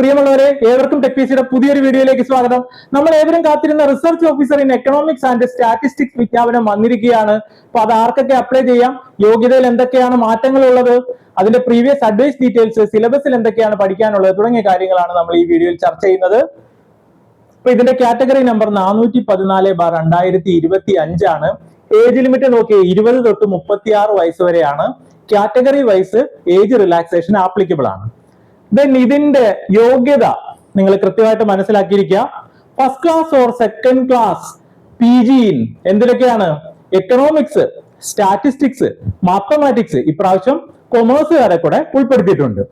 പ്രിയമുള്ളവരെ ഏവർക്കും ടെക്പീസിയുടെ പുതിയൊരു വീഡിയോയിലേക്ക് സ്വാഗതം. നമ്മൾ ഏവരും കാത്തിരുന്ന research officer in economics and statistics വിജ്ഞാപനം വന്നിരിക്കുകയാണ്. അപ്പൊ അത് ആർക്കൊക്കെ അപ്ലൈ ചെയ്യാം? യോഗ്യതയിൽ എന്തൊക്കെയാണ് മാറ്റങ്ങൾ ഉള്ളത്? അതിന്റെ പ്രീവിയസ് അഡ്വൈസ് ഡീറ്റെയിൽസ് സിലബസിൽ എന്തൊക്കെയാണ് പഠിക്കാനുള്ളത്? തുടങ്ങിയ കാര്യങ്ങളാണ് നമ്മൾ ഈ വീഡിയോയിൽ ചർച്ച ചെയ്യുന്നത്. അപ്പൊ ഇതിന്റെ കാറ്റഗറി നമ്പർ നാനൂറ്റി പതിനാല് ബാർ രണ്ടായിരത്തി ഇരുപത്തി അഞ്ചാണ് ഏജ് ലിമിറ്റ് നോക്കി ഇരുപത് തൊട്ട് മുപ്പത്തി ആറ് വയസ്സ് വരെയാണ്. Category wise age relaxation applicable ആണ്. ദെൻ ഇതിന്റെ യോഗ്യത നിങ്ങൾ കൃത്യമായിട്ട് മനസ്സിലാക്കിയിരിക്കുക. First class or second class P in എന്തിനൊക്കെയാണ്? Economics statistics mathematics ഇപ്രാവശ്യം കൊമേഴ്സുകാരെ കൂടെ ഉൾപ്പെടുത്തിയിട്ടുണ്ട്.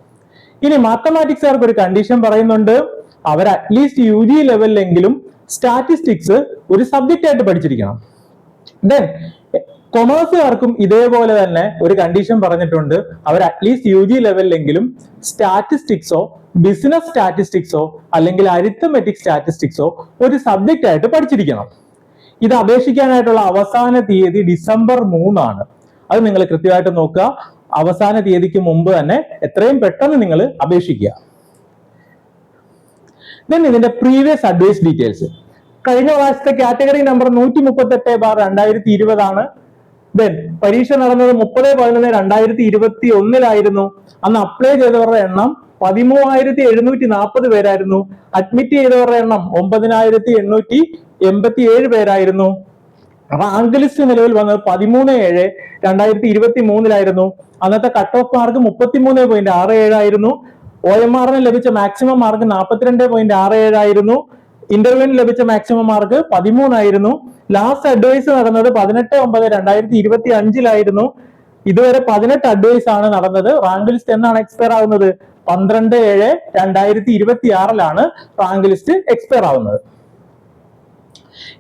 ഇനി മാത്തമാറ്റിക്സുകാർക്ക് ഒരു കണ്ടീഷൻ പറയുന്നുണ്ട്. അവർ അറ്റ്ലീസ്റ്റ് യു ജി ലെവലിലെങ്കിലും സ്റ്റാറ്റിസ്റ്റിക്സ് ഒരു സബ്ജക്റ്റ് ആയിട്ട് പഠിച്ചിരിക്കണം. ദെൻ കൊമേഴ്സുകാർക്കും ഇതേപോലെ തന്നെ ഒരു കണ്ടീഷൻ പറഞ്ഞിട്ടുണ്ട്. അവർ അറ്റ്ലീസ്റ്റ് യു ജി ലെവലിലെങ്കിലും സ്റ്റാറ്റിസ്റ്റിക്സോ ബിസിനസ് സ്റ്റാറ്റിസ്റ്റിക്സോ അല്ലെങ്കിൽ അരിത്തമെറ്റിക് സ്റ്റാറ്റിസ്റ്റിക്സോ ഒരു സബ്ജക്റ്റ് ആയിട്ട് പഠിച്ചിരിക്കണം. ഇത് അപേക്ഷിക്കാനായിട്ടുള്ള അവസാന തീയതി ഡിസംബർ മൂന്നാണ്. അത് നിങ്ങൾ കൃത്യമായിട്ട് നോക്കുക. അവസാന തീയതിക്ക് മുമ്പ് തന്നെ എത്രയും പെട്ടെന്ന് നിങ്ങൾ അപേക്ഷിക്കുക. ദെൻ ഇതിന്റെ പ്രീവിയസ് അഡ്വൈസ് ഡീറ്റെയിൽസ് കഴിഞ്ഞ പ്രാവശ്യത്തെ കാറ്റഗറി നമ്പർ നൂറ്റി മുപ്പത്തെട്ട് ബാർ രണ്ടായിരത്തി ഇരുപതാണ് ദെൻ പരീക്ഷ നടന്നത് മുപ്പത് പതിനൊന്ന് രണ്ടായിരത്തി ഇരുപത്തി ഒന്നിലായിരുന്നു അന്ന് അപ്ലൈ ചെയ്തവരുടെ എണ്ണം പതിമൂവായിരത്തി എഴുന്നൂറ്റി നാൽപ്പത് പേരായിരുന്നു. അഡ്മിറ്റ് ചെയ്തവരുടെ എണ്ണം ഒമ്പതിനായിരത്തി എണ്ണൂറ്റി എൺപത്തി ഏഴ് പേരായിരുന്നു. റാങ്ക് ലിസ്റ്റ് നിലവിൽ വന്നത് പതിമൂന്ന് ഏഴ് രണ്ടായിരത്തി ഇരുപത്തി മൂന്നിലായിരുന്നു അന്നത്തെ കട്ട് ഓഫ് മാർക്ക് മുപ്പത്തിമൂന്ന് പോയിന്റ് ആറ് ഏഴായിരുന്നു ഒ എം ആറിന് ലഭിച്ച മാക്സിമം മാർക്ക് നാൽപ്പത്തിരണ്ട് പോയിന്റ് ആറ് ഏഴായിരുന്നു ഇന്റർവ്യൂവിന് ലഭിച്ച മാക്സിമം മാർക്ക് പതിമൂന്നായിരുന്നു. ലാസ്റ്റ് അഡ്വൈസ് നടന്നത് പതിനെട്ട് ഒമ്പത് രണ്ടായിരത്തി ഇരുപത്തി അഞ്ചിലായിരുന്നു ഇതുവരെ പതിനെട്ട് അഡ്വൈസ് ആണ് നടന്നത്. റാങ്ക് ലിസ്റ്റ് എന്നാണ് എക്സ്പയർ ആവുന്നത്? പന്ത്രണ്ട് ഏഴ് രണ്ടായിരത്തി ഇരുപത്തി ആറിലാണ് റാങ്ക് ലിസ്റ്റ് എക്സ്പയർ ആവുന്നത്.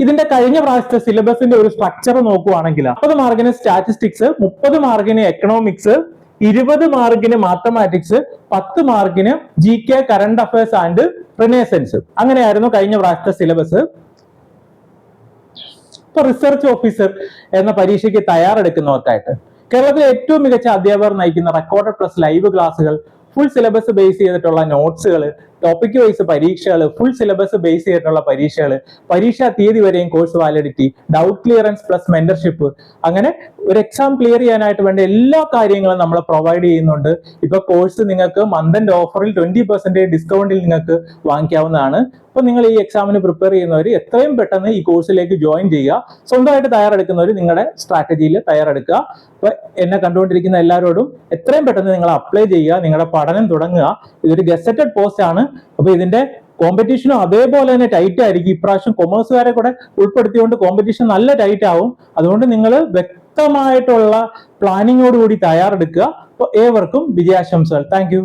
ഇതിന്റെ കഴിഞ്ഞ പ്രാവശ്യത്തെ സിലബസിന്റെ ഒരു സ്ട്രക്ചർ നോക്കുവാണെങ്കിൽ മുപ്പത് മാർക്കിന് സ്റ്റാറ്റിസ്റ്റിക്സ് മുപ്പത് മാർക്കിന് എക്കണോമിക്സ് ഇരുപത് മാർക്കിന് മാത്തമാറ്റിക്സ് പത്ത് മാർക്കിന് G K current affairs and renaissance അങ്ങനെയായിരുന്നു കഴിഞ്ഞ പ്രാവശ്യത്തെ സിലബസ് ഇപ്പൊ റിസർച്ച് ഓഫീസർ എന്ന പരീക്ഷയ്ക്ക് തയ്യാറെടുക്കുന്നവർക്കായിട്ട് കേരളത്തിലെ ഏറ്റവും മികച്ച അധ്യാപകർ നയിക്കുന്ന റെക്കോർഡ് പ്ലസ് ലൈവ് ക്ലാസ്സുകൾ ഫുൾ സിലബസ് ബേസ് ചെയ്തിട്ടുള്ള നോട്ട്സുകൾ ടോപ്പിക് വൈസ് പരീക്ഷകൾ ഫുൾ സിലബസ് ബേസ് ചെയ്തിട്ടുള്ള പരീക്ഷകൾ പരീക്ഷാ തീയതി വരെയും course validity doubt clearance plus mentorship അങ്ങനെ ഒരു എക്സാം ക്ലിയർ ചെയ്യാനായിട്ട് വേണ്ട എല്ലാ കാര്യങ്ങളും നമ്മൾ പ്രൊവൈഡ് ചെയ്യുന്നുണ്ട്. ഇപ്പൊ കോഴ്സ് നിങ്ങൾക്ക് മന്ത് ഓഫറിൽ ട്വന്റി പെർസെന്റേജ് ഡിസ്കൗണ്ടിൽ നിങ്ങൾക്ക് വാങ്ങിക്കാവുന്നതാണ്. അപ്പൊ നിങ്ങൾ ഈ എക്സാമിന് പ്രിപ്പയർ ചെയ്യുന്നവർ എത്രയും പെട്ടെന്ന് ഈ കോഴ്സിലേക്ക് ജോയിൻ ചെയ്യുക. സ്വന്തമായിട്ട് തയ്യാറെടുക്കുന്നവർ നിങ്ങളുടെ സ്ട്രാറ്റജിയിൽ തയ്യാറെടുക്കുക. അപ്പൊ എന്നെ കണ്ടുകൊണ്ടിരിക്കുന്ന എല്ലാവരോടും എത്രയും പെട്ടെന്ന് നിങ്ങൾ അപ്ലൈ ചെയ്യുക നിങ്ങളുടെ പഠനം തുടങ്ങുക. ഇതൊരു ഗസറ്റഡ് പോസ്റ്റ് ആണ്. അപ്പൊ ഇതിന്റെ കോമ്പറ്റീഷനും അതേപോലെ തന്നെ ടൈറ്റ് ആയിരിക്കും. ഇപ്രാവശ്യം കൊമേഴ്സുകാരെ കൂടെ ഉൾപ്പെടുത്തിയുകൊണ്ട് കോമ്പറ്റീഷൻ നല്ല ടൈറ്റ് ആവും. അതുകൊണ്ട് നിങ്ങൾ വ്യക്തമായിട്ടുള്ള പ്ലാനിങ്ങോടുകൂടി തയ്യാറെടുക്കുക. അപ്പോൾ ഏവർക്കും വിജയാശംസകൾ. താങ്ക്